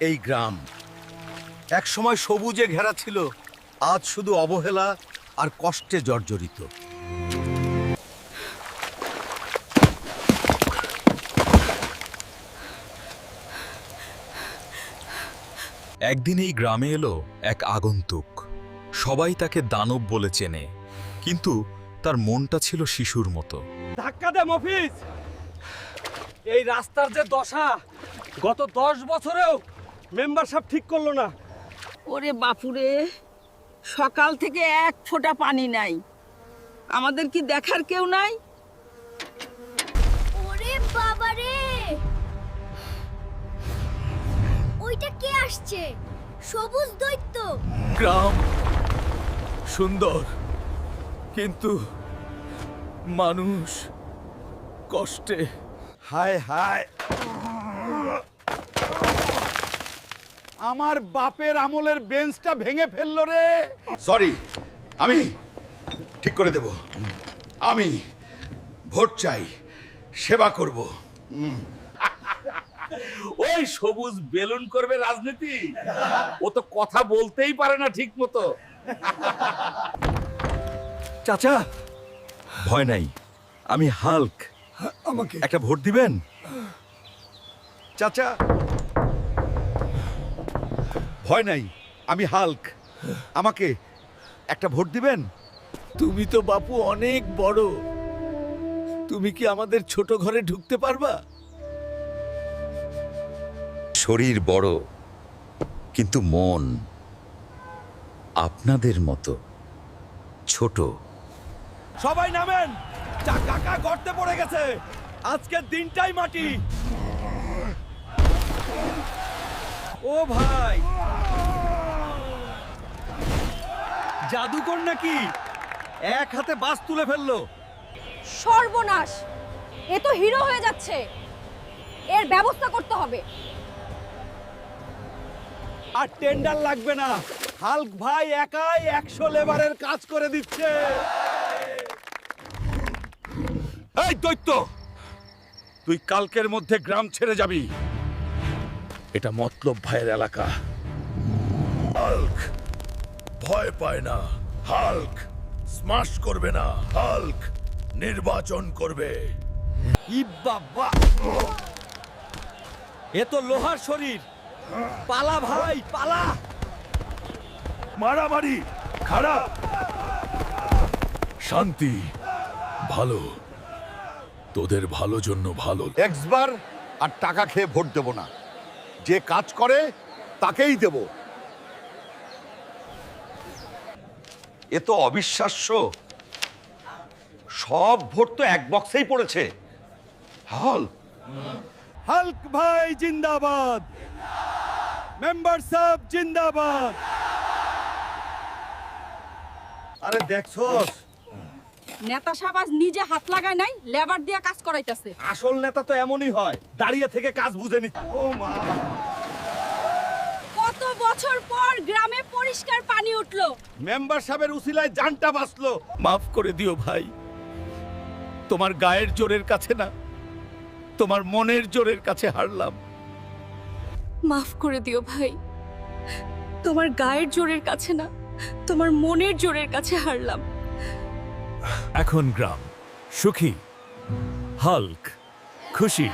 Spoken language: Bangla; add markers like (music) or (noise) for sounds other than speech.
এই গ্রাম। একসময় সবুজে ঘেরা ছিল, আজ শুধু অবহেলা আর কষ্টে জর্জরিত। একদিন এই গ্রামে এলো এক আগন্তুক। সবাই তাকে দানব বলে চেনে, কিন্তু তার মনটা ছিল শিশুর মতো। ধাক্কা দে, মফিজ! এই রাস্তার যে দশা, গত দশ বছরেও মেম্বারশিপ ঠিক করল না। ওরে বাপুরে সকাল থেকে এক ফোঁটা পানি নাই। আমাদের কি দেখার কেউ নাই? ওরে বাবা রে ওইটা কে আসছে? সবুজ দৈত্য। গ্রাম সুন্দর কিন্তু মানুষ কষ্টে। হায় হায়! আমার বাপের আমলের বেঞ্চটা ভেঙে ফেলল রে। সরি আমি ঠিক করে দেব। আমি ভোট চাই সেবা করব। (laughs) ওই সবুজ বেলুন করবে রাজনীতি। ও তো কথা বলতেই পারে না ঠিক মতো। (laughs) চাচা। ভয় নাই আমি হাল্ক। আমাকে। একটা ভোট দিবেন? চাচা ভয় নাই আমি হাল্ক। আমাকে একটা ভোট দিবেন? তুমি তো বাপু অনেক বড়। তুমি কি আমাদের ছোট ঘরে ঢুকতে পারবা? শরীর বড় কিন্তু মন আপনাদের মতো ছোট। সবাই নামেন! কাকা গর্তে পড়ে গেছে। আজকের দিনটাই মাটি। ও ভাই! জাদুকর নাকি? এক হাতে বাস তুলে ফেলল। সর্বনাশ! এ তো হিরো হয়ে যাচ্ছে। এর ব্যবস্থা করতে হবে। আর টেন্ডার লাগবে না। হাল্ক ভাই একাই একশো লেবারের কাজ করে দিচ্ছে। এই দৈত্য তুই কালকের মধ্যে গ্রাম ছেড়ে যাবি। এটা মতলব ভাইয়ের এলাকা। হাল্ক ভয় পায় না। হাল্ক স্মাশ করবে না। হাল্ক নির্বাচন করবে। বাবা! এ তো লোহার শরীর। পালা ভাই পালা! মারামারি খারাপ। শান্তি ভালো। তোদের ভালো জন্য ভালো। এক্সবার আর টাকা খেয়ে ভোট দেব না। যে কাজ করে তাকেই দেব। এ তো অবিশ্বাস্য। সব ভোট তো এক বক্সেই পড়েছে। হল। হাল্ক ভাই জিন্দাবাদ। মেম্বার সাহেব জিন্দাবাদ। আরে দেখছস। নেতা সাহেব নিজে হাত লাগায় নাই লেবার দিয়ে কাজ করাইতেছে। আসল নেতা তো এমনই হয় দাঁড়িয়ে থেকে কাজ বুঝে নিচ্ছে ও মা। বছর পর গ্রামে পরিষ্কার পানি উঠল। মেম্বার সাহেবের উসিলায় জানটা বাঁচলো। মাফ করে দিও ভাই। তোমার গায়ের জোরের কাছে না তোমার মনের জোরের কাছে হারলাম। মাফ করে দিও ভাই। তোমার গায়ের জোরের কাছে না তোমার মনের জোরের কাছে হারলাম। এখন গ্রাম সুখী হাল্ক খুশি।